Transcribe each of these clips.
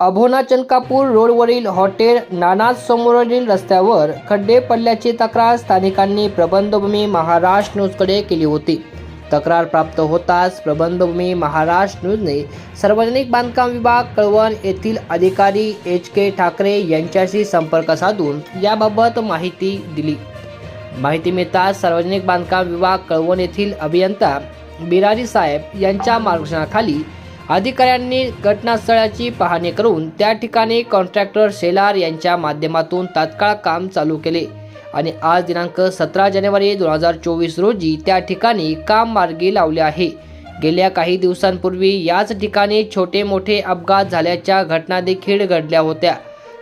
अभोना चनकापूर रोडवरील हॉटेल नानाज समोरील रस्त्यावर खड्डे पडल्याची तक्रार स्थानिकांनी प्रबंधभूमी महाराष्ट्र न्यूजकडे केली होती. तक्रार प्राप्त होताच प्रबंधभूमी महाराष्ट्र न्यूजने सार्वजनिक बांधकाम विभाग कळवण येथील अधिकारी एच के ठाकरे यांच्याशी संपर्क साधून याबाबत माहिती दिली. माहिती मिळताच सार्वजनिक बांधकाम विभाग कळवण येथील अभियंता बिरारी साहेब यांच्या मार्गदर्शनाखाली अधिकाऱ्यांनी घटनास्थळाची पाहणी करून त्या ठिकाणी कॉन्ट्रॅक्टर शेलार यांच्या माध्यमातून तात्काळ काम चालू केले. आणि आज दिनांक सतरा जानेवारी दोन हजार चोवीस रोजी त्या ठिकाणी काम मार्गी लावले आहे. गेल्या काही दिवसांपूर्वी याच ठिकाणी छोटे मोठे अपघात झाल्याच्या घटना देखील घडल्या होत्या.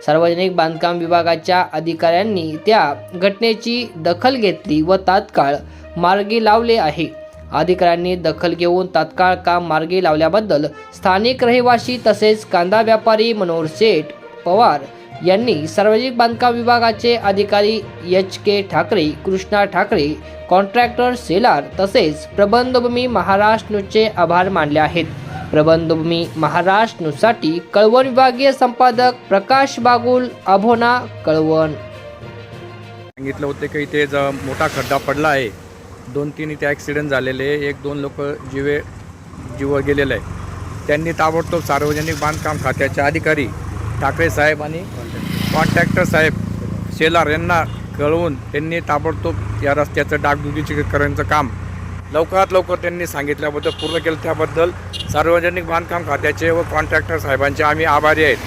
सार्वजनिक बांधकाम विभागाच्या अधिकाऱ्यांनी त्या घटनेची दखल घेतली व तात्काळ मार्गी लावले आहे. अधिकाऱ्यांनी दखल घेऊन तात्काळ काम मार्गी लावल्याबद्दल स्थानिक रहिवासी तसेच कांदा व्यापारी मनोहर शेठ पवार यांनी सार्वजनिक बांधकाम विभागाचे अधिकारी H K Thackeray Krishna Thackeray contractor seller तसेच प्रबंधभूमी महाराष्ट्र न्यूजचे आभार मानले आहेत. प्रबंधभूमी महाराष्ट्र न्यूजसाठी कळवण विभागीय संपादक प्रकाश बागुल अभोना कळवण. सांगितलं होते की इथे मोठा खड्डा पडला आहे. दोन तीन इथे ॲक्सिडेंट झालेले एक दोन लोक जीवे जीव गेलेले आहे. त्यांनी ताबडतोब सार्वजनिक बांधकाम खात्याचे अधिकारी ठाकरे साहेब आणि कॉन्ट्रॅक्टर साहेब शेलार यांना कळवून त्यांनी ताबडतोब या रस्त्याचं डागडुगीकरणाचं काम लवकरात लवकर त्यांनी सांगितल्याबद्दल पूर्ण केलं त्याबद्दल सार्वजनिक बांधकाम खात्याचे व कॉन्ट्रॅक्टर साहेबांचे आम्ही आभारी आहेत.